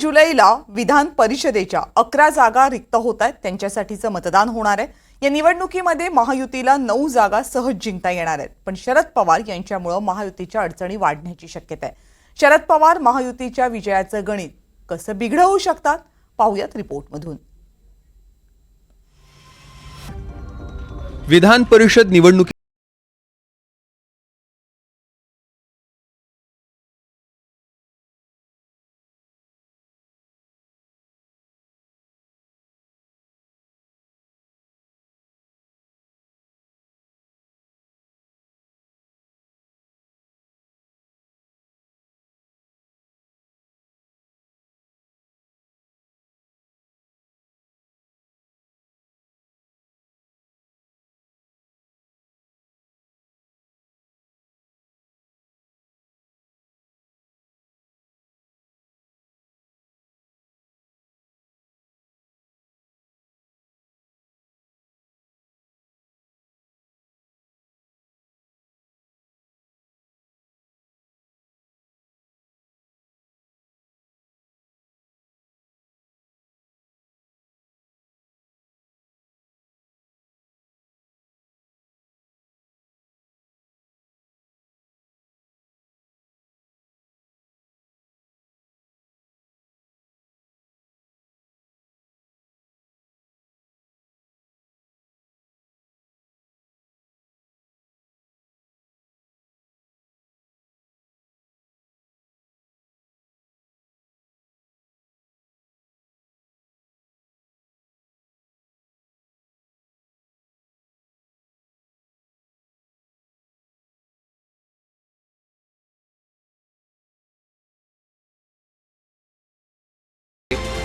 जुलैला विधान परिषदेच्या अकरा जागा रिक्त होत आहेत. त्यांच्यासाठीचं मतदान होणार आहे. या निवडणुकीमध्ये महायुतीला नऊ जागा सहज जिंकता येणार आहेत. पण शरद पवार यांच्यामुळं महायुतीच्या अडचणी वाढण्याची शक्यता आहे. शरद पवार महायुतीच्या विजयाचं गणित कसं बिघडवू शकतात? पाहूयात रिपोर्टमधून. विधान परिषद निवडणुकी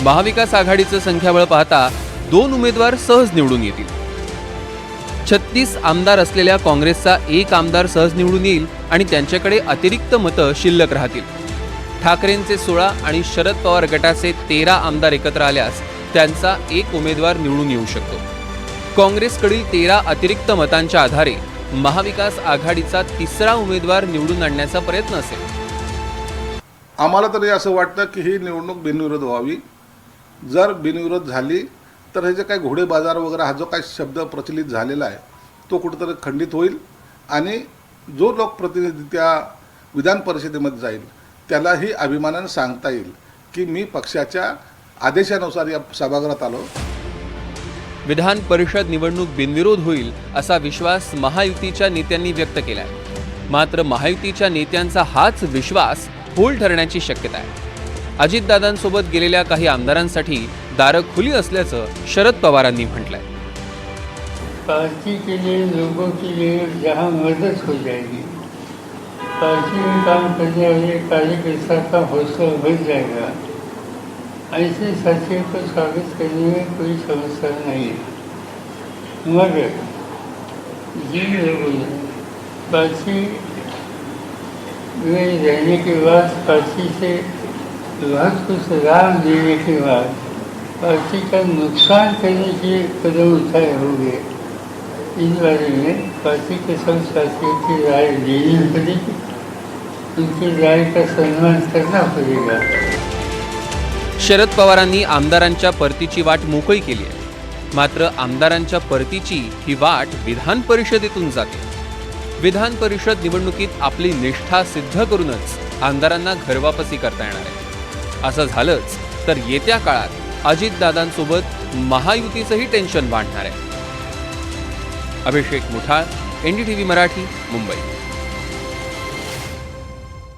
महाविकास आघाडीचं संख्याबळ पाहता दोन उमेदवार सहज निवडून येतील. छत्तीस आमदार असलेल्या काँग्रेसचा एक आमदार सहज निवडून येईल आणि त्यांच्याकडे अतिरिक्त मतं शिल्लक राहतील. ठाकरेंचे सोळा आणि शरद पवार गटाचे तेरा आमदार एकत्र आल्यास त्यांचा एक उमेदवार निवडून येऊ शकतो. काँग्रेसकडील तेरा अतिरिक्त मतांच्या आधारे महाविकास आघाडीचा तिसरा उमेदवार निवडून आणण्याचा प्रयत्न असेल. आम्हाला तरी असं वाटतं की ही निवडणूक बिनविरोध व्हावी. जर बिनविरोध झाली तर हे जे काही घोडे बाजार वगैरे हा जो काही शब्द प्रचलित झालेला आहे तो कुठेतरी खंडित होईल आणि जो लोकप्रतिनिधी त्या विधान परिषदेमध्ये जाईल त्यालाही अभिमानानं सांगता येईल की मी पक्षाच्या आदेशानुसार या सभागृहात आलो. विधान परिषद निवडणूक बिनविरोध होईल असा विश्वास महायुतीच्या नेत्यांनी व्यक्त केलाय. मात्र महायुतीच्या नेत्यांचा हाच विश्वास होल ठरण्याची शक्यता आहे. अजितदादांसोबत गेलेल्या काही आमदारांसाठी दारं खुली असल्याचं शरद पवारांनी म्हटलंय. पार्टी के लिए लोगों के लिए जहाँ मदद हो जाएगी पार्टी में काम करने वाले कार्यकर्ता का हौसला बढ़ जाएगा ऐसे साथियों को स्वागत करने में कोई समस्या नहीं. है मगर जिन लोगों ने पार्टी में रहने के बाद पार्टी से बहुत कुछ देने के बाद पार्टी का नुकसान करने के कदम उठाए होंगे इस बारे में पार्टी के सब साथियों की राय लेनी पड़ेगी उनकी राय का सम्मान करना पड़ेगा शरद पवारांनी आमदारांच्या परतीची वाट मोकळी केली आहे. मात्र आमदारांच्या परतीची ही वाट विधान परिषदेतून जाते. विधान परिषद निवडणुकीत आपली निष्ठा सिद्ध करूनच आमदारांना घरवापसी करता येणार आहे. असं झालंच तर येत्या काळात अजितदादांसोबत महायुतीचंही टेन्शन वाढणार आहे. अभिषेक मुठाळ एनडीटीव्ही मराठी मुंबई.